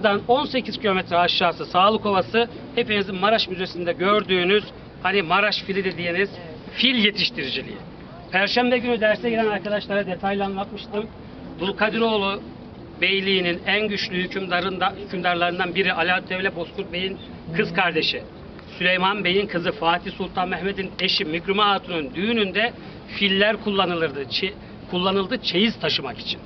Oradan 18 kilometre aşağısı Sağlık Ovası hepinizin Maraş Müzesi'nde gördüğünüz hani Maraş fili dediğiniz fil yetiştiriciliği. Perşembe günü derse giren arkadaşlara detaylı anlatmıştım. Dulkadiroğlu Beyliği'nin en güçlü hükümdarında, hükümdarlarından biri Alaaddin Devlet Bozkurt Bey'in kız kardeşi. Süleyman Bey'in kızı Fatih Sultan Mehmet'in eşi Mükrüme Hatun'un düğününde filler kullanılırdı. Çi- kullanıldı çeyiz taşımak için.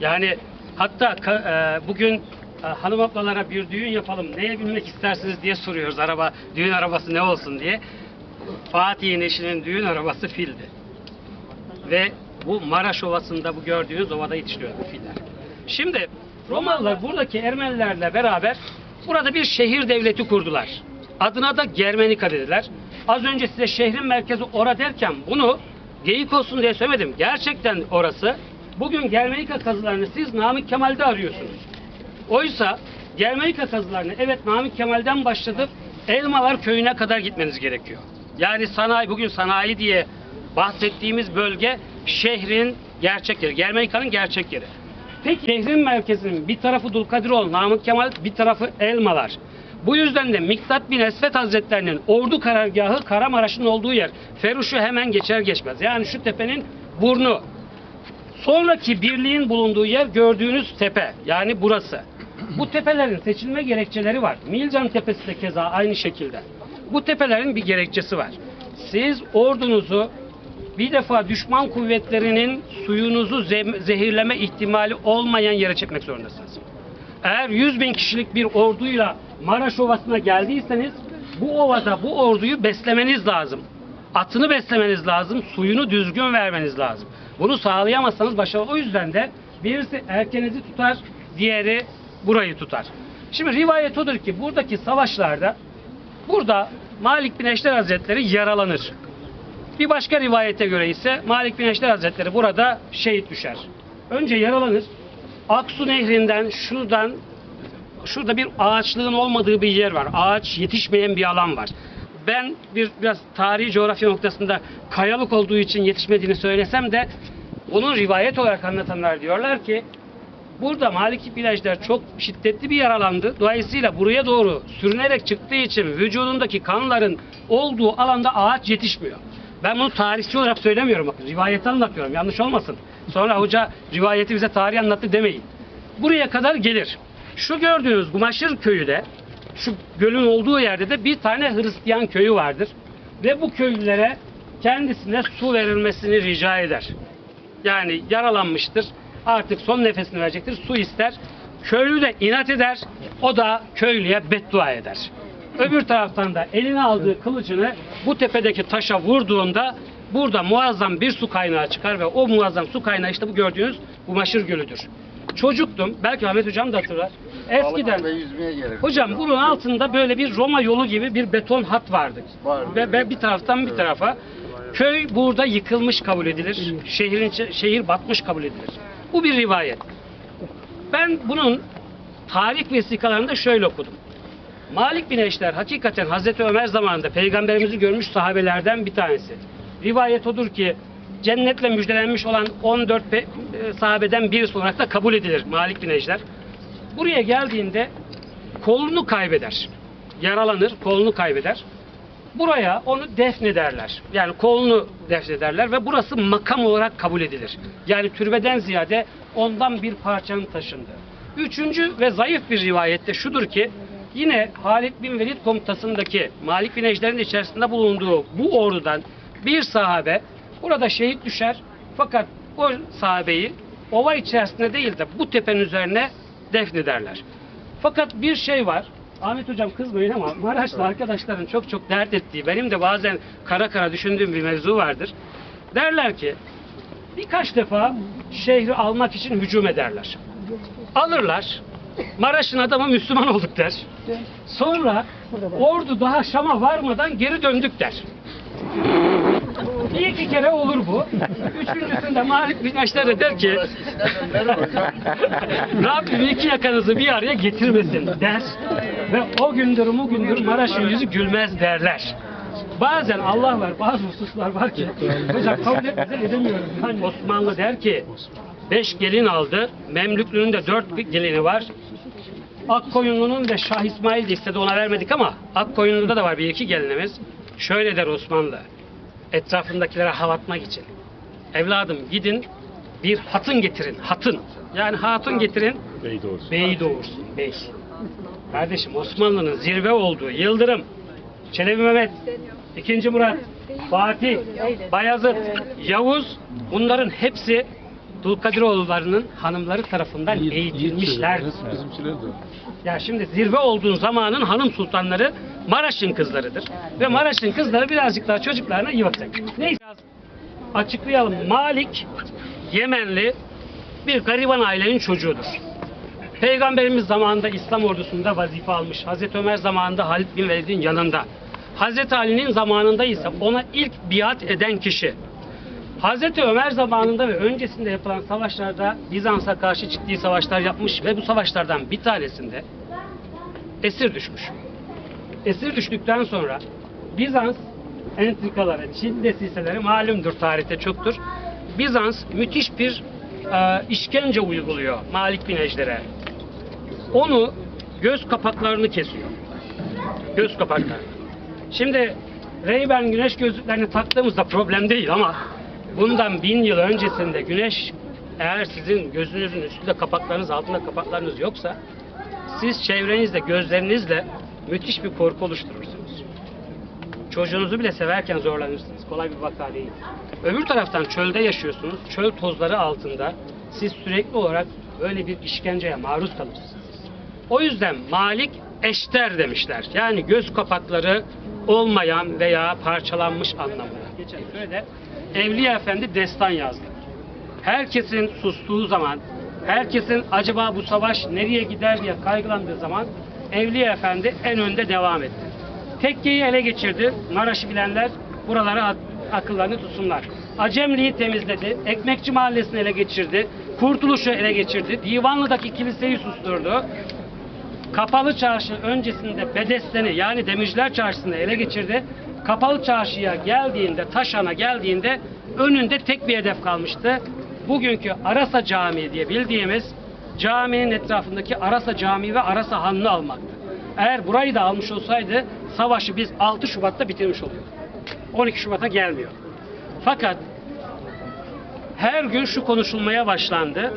Yani hatta e, bugün e, hanım ablalara bir düğün yapalım neye binmek istersiniz diye soruyoruz araba düğün arabası ne olsun diye. Fatih'in eşinin düğün arabası fildi. Ve bu Maraş Ovası'nda bu gördüğünüz ovada yetişiyor bu filler. Şimdi Romalılar buradaki Ermenilerle beraber burada bir şehir devleti kurdular. Adına da Germenika dediler. Az önce size şehrin merkezi ora derken bunu geyik olsun diye söylemedim. Gerçekten orası. Bugün Germenika kazılarını siz Namık Kemal'de arıyorsunuz. Oysa Germenika kazılarını evet Namık Kemal'den başladık Elmalar köyüne kadar gitmeniz gerekiyor. Yani sanayi bugün sanayi diye bahsettiğimiz bölge şehrin gerçek yeri. Germenika'nın gerçek yeri. Peki şehrin merkezinin bir tarafı Dulkadiroğlu, Namık Kemal, bir tarafı Elmalar. Bu yüzden de Miktat bin Esvet Hazretlerinin ordu karargahı Karamaraş'ın olduğu yer. Feruş'u hemen geçer geçmez. Yani şu tepenin burnu. Sonraki birliğin bulunduğu yer gördüğünüz tepe. Yani burası. Bu tepelerin seçilme gerekçeleri var. Milcan Tepesi de keza aynı şekilde. Bu tepelerin bir gerekçesi var. Siz ordunuzu bir defa düşman kuvvetlerinin suyunuzu ze- zehirleme ihtimali olmayan yere çekmek zorundasınız. Eğer 100 bin kişilik bir orduyla Maraş Ovası'na geldiyseniz bu ovada bu orduyu beslemeniz lazım. Atını beslemeniz lazım, suyunu düzgün vermeniz lazım. Bunu sağlayamazsanız başarılı. O yüzden de birisi erkenizi tutar, diğeri burayı tutar. Şimdi rivayet odur ki buradaki savaşlarda burada Malik bin Eşler Hazretleri yaralanır. Bir başka rivayete göre ise Malik bin Eşler Hazretleri burada şehit düşer. Önce yaralanır. Aksu Nehri'nden şuradan şurada bir ağaçlığın olmadığı bir yer var. Ağaç yetişmeyen bir alan var. Ben bir biraz tarihi coğrafya noktasında kayalık olduğu için yetişmediğini söylesem de bunu rivayet olarak anlatanlar diyorlar ki Burada Maliki plajlar çok şiddetli bir yaralandı. Dolayısıyla buraya doğru sürünerek çıktığı için vücudundaki kanların olduğu alanda ağaç yetişmiyor. Ben bunu tarihçi olarak söylemiyorum. Bakın rivayeti anlatıyorum. Yanlış olmasın. Sonra hoca rivayeti bize tarih anlattı demeyin. Buraya kadar gelir. Şu gördüğünüz Gumaşır köyü de şu gölün olduğu yerde de bir tane Hristiyan köyü vardır. Ve bu köylülere kendisine su verilmesini rica eder. Yani yaralanmıştır. Artık son nefesini verecektir. Su ister. Köylü de inat eder. O da köylüye beddua eder. Öbür taraftan da eline aldığı kılıcını bu tepedeki taşa vurduğunda burada muazzam bir su kaynağı çıkar ve o muazzam su kaynağı işte bu gördüğünüz bu Maşır Gölü'dür. Çocuktum. Belki Ahmet Hocam da hatırlar. Eskiden yüzmeye. Hocam bunun altında böyle bir Roma yolu gibi bir beton hat vardı. Var. Ve, ve bir taraftan bir tarafa. Köy burada yıkılmış kabul edilir. Şehrin içi- şehir batmış kabul edilir. Bu bir rivayet. Ben bunun tarih vesikalarında şöyle okudum. Malik bin Eşler hakikaten Hazreti Ömer zamanında peygamberimizi görmüş sahabelerden bir tanesi. Rivayet odur ki cennetle müjdelenmiş olan 14 pe- e, sahabeden birisi olarak da kabul edilir Malik bin Eşler. Buraya geldiğinde kolunu kaybeder. Yaralanır, kolunu kaybeder. Buraya onu defnederler. Yani kolunu defnederler ve burası makam olarak kabul edilir. Yani türbeden ziyade ondan bir parçanın taşındığı. Üçüncü ve zayıf bir rivayette şudur ki yine Halid bin Velid komutasındaki Malik bin Ejder'in de içerisinde bulunduğu bu ordudan bir sahabe burada şehit düşer. Fakat o sahabeyi ova içerisinde değil de bu tepenin üzerine defnederler. Fakat bir şey var. Ahmet hocam kızmayın ama Maraşlı arkadaşların çok çok dert ettiği, benim de bazen kara kara düşündüğüm bir mevzu vardır. Derler ki birkaç defa şehri almak için hücum ederler. Alırlar. Maraş'ın adamı Müslüman olduk der. Sonra ordu daha Şam'a varmadan geri döndük der. Bir iki kere olur bu. Üçüncüsünde Malik bin de der ki Rabbim iki yakanızı bir araya getirmesin der. Ve o gündür o gündür Maraş'ın yüzü gülmez derler. Bazen Allah var, bazı hususlar var ki hocam kabul etmeden edemiyorum. Hani Osmanlı der ki beş gelin aldı, Memlüklü'nün de dört gelini var. Akkoyunlu'nun ve Şah İsmail de istedi ona vermedik ama Akkoyunlu'da da var bir iki gelinimiz. Şöyle der Osmanlı. Etrafındakilere havatmak için. Evladım gidin bir hatın getirin. Hatın. Yani hatun getirin. Bey doğrusu. Bey doğursun. Bey. Kardeşim Osmanlı'nın zirve olduğu Yıldırım, Çelebi Mehmet, İkinci Murat, Fatih, Bayezid, Yavuz bunların hepsi Dulkadiroğullarının hanımları tarafından de. Ya şimdi zirve olduğun zamanın hanım sultanları Maraş'ın kızlarıdır. Ve Maraş'ın kızları birazcık daha çocuklarına iyi bakacak. Neyse açıklayalım. Malik Yemenli bir gariban ailenin çocuğudur. Peygamberimiz zamanında İslam ordusunda vazife almış. Hazreti Ömer zamanında Halid bin Velid'in yanında. Hazreti Ali'nin zamanında ise ona ilk biat eden kişi. Hazreti Ömer zamanında ve öncesinde yapılan savaşlarda Bizans'a karşı ciddi savaşlar yapmış ve bu savaşlardan bir tanesinde esir düşmüş. Esir düştükten sonra Bizans entrikaları, Çin desiseleri malumdur tarihte çoktur. Bizans müthiş bir e, işkence uyguluyor Malik bin Ejder'e. Onu göz kapaklarını kesiyor. Göz kapaklarını. Şimdi Ray-Ban güneş gözlüklerini taktığımızda problem değil ama bundan bin yıl öncesinde güneş eğer sizin gözünüzün üstünde kapaklarınız altında kapaklarınız yoksa siz çevrenizde gözlerinizle müthiş bir korku oluşturursunuz. Çocuğunuzu bile severken zorlanırsınız. Kolay bir vaka değil. Öbür taraftan çölde yaşıyorsunuz. Çöl tozları altında siz sürekli olarak böyle bir işkenceye maruz kalırsınız. O yüzden Malik eşter demişler. Yani göz kapakları olmayan veya parçalanmış anlamına. Sürede Evliya Efendi destan yazdı. Herkesin sustuğu zaman, herkesin acaba bu savaş nereye gider diye kaygılandığı zaman Evliya Efendi en önde devam etti. Tekkeyi ele geçirdi. Maraş'ı bilenler buralara ak- akıllarını tutsunlar. Acemli'yi temizledi. Ekmekçi Mahallesi'ni ele geçirdi. Kurtuluş'u ele geçirdi. Divanlı'daki kiliseyi susturdu. Kapalı Çarşı öncesinde Bedesten'i yani Demirciler Çarşısı'nı ele geçirdi. Kapalı Çarşı'ya geldiğinde, Taşan'a geldiğinde önünde tek bir hedef kalmıştı. Bugünkü Arasa Camii diye bildiğimiz caminin etrafındaki Arasa Camii ve Arasa Hanı'nı almaktı. Eğer burayı da almış olsaydı savaşı biz 6 Şubat'ta bitirmiş oluyorduk. 12 Şubat'a gelmiyor. Fakat her gün şu konuşulmaya başlandı.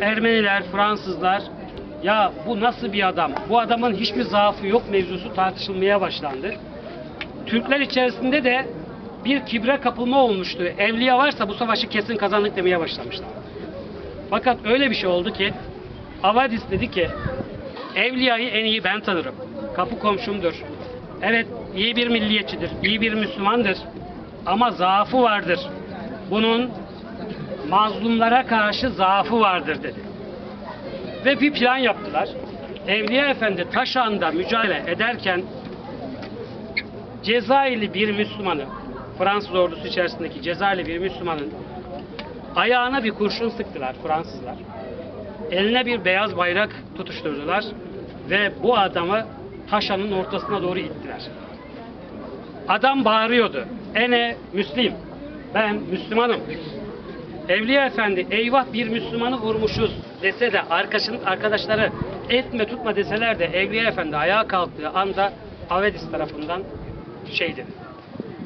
Ermeniler, Fransızlar ya bu nasıl bir adam? Bu adamın hiçbir zaafı yok mevzusu tartışılmaya başlandı. Türkler içerisinde de bir kibre kapılma olmuştu. Evliya varsa bu savaşı kesin kazandık demeye başlamışlar. Fakat öyle bir şey oldu ki Avadis dedi ki Evliya'yı en iyi ben tanırım. Kapı komşumdur. Evet iyi bir milliyetçidir, iyi bir Müslümandır. Ama zaafı vardır. Bunun mazlumlara karşı zaafı vardır dedi. Ve bir plan yaptılar. Evliya Efendi Taşan'da mücadele ederken Cezayirli bir Müslümanı, Fransız ordusu içerisindeki Cezayirli bir Müslümanın ayağına bir kurşun sıktılar Fransızlar. Eline bir beyaz bayrak tutuşturdular ve bu adamı Taşan'ın ortasına doğru ittiler. Adam bağırıyordu. Ene Müslim. Ben Müslümanım. Evliya Efendi eyvah bir Müslümanı vurmuşuz dese de arkadaşın, arkadaşları etme tutma deseler de Evliya Efendi ayağa kalktığı anda Avedis tarafından şey dedi.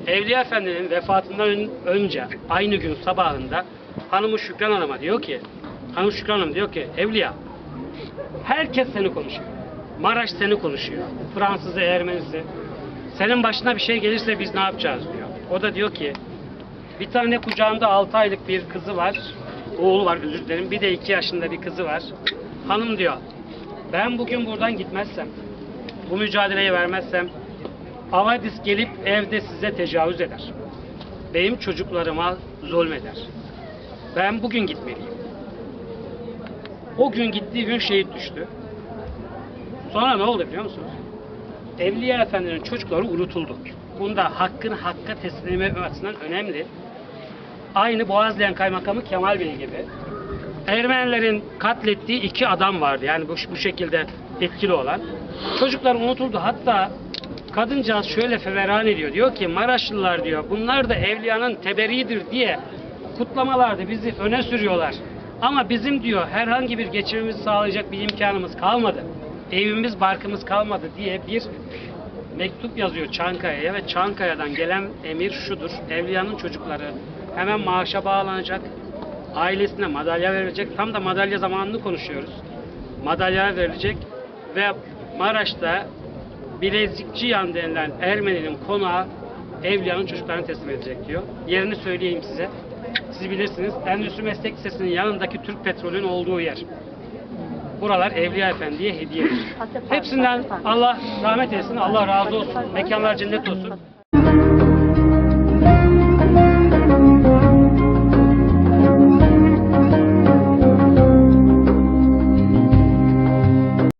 Evliya Efendi'nin vefatından ön- önce aynı gün sabahında hanımı Şükran Hanım'a diyor ki Hanım Şükran Hanım diyor ki Evliya herkes seni konuşuyor. Maraş seni konuşuyor. Fransızı, Ermenisi. Senin başına bir şey gelirse biz ne yapacağız diyor. O da diyor ki bir tane kucağında 6 aylık bir kızı var. Oğlu var özür dilerim. Bir de 2 yaşında bir kızı var. Hanım diyor. Ben bugün buradan gitmezsem, bu mücadeleyi vermezsem Avadis gelip evde size tecavüz eder. Benim çocuklarıma zulmeder. Ben bugün gitmeliyim. O gün gittiği gün şehit düştü. Sonra ne oldu biliyor musunuz? Evliya Efendi'nin çocukları unutuldu. Bunda hakkın hakka teslimi açısından önemli. Aynı Boğazlayan Kaymakamı Kemal Bey gibi. Ermenilerin katlettiği iki adam vardı. Yani bu, bu şekilde etkili olan. Çocuklar unutuldu. Hatta kadıncağız şöyle feveran ediyor. Diyor ki Maraşlılar diyor bunlar da evliyanın teberidir diye kutlamalarda bizi öne sürüyorlar. Ama bizim diyor herhangi bir geçimimizi sağlayacak bir imkanımız kalmadı. evimiz barkımız kalmadı diye bir mektup yazıyor Çankaya'ya ve Çankaya'dan gelen emir şudur. Evliyanın çocukları hemen maaşa bağlanacak. Ailesine madalya verilecek. Tam da madalya zamanını konuşuyoruz. Madalya verilecek ve Maraş'ta Bilezikçi Yan denilen Ermeni'nin konağı Evliya'nın çocuklarını teslim edecek diyor. Yerini söyleyeyim size. Siz bilirsiniz. Endüstri Meslek Lisesi'nin yanındaki Türk Petrol'ün olduğu yer. Buralar Evliya Efendi'ye hediye. Hepsinden Allah rahmet eylesin, Allah razı olsun. Mekanlar cennet olsun.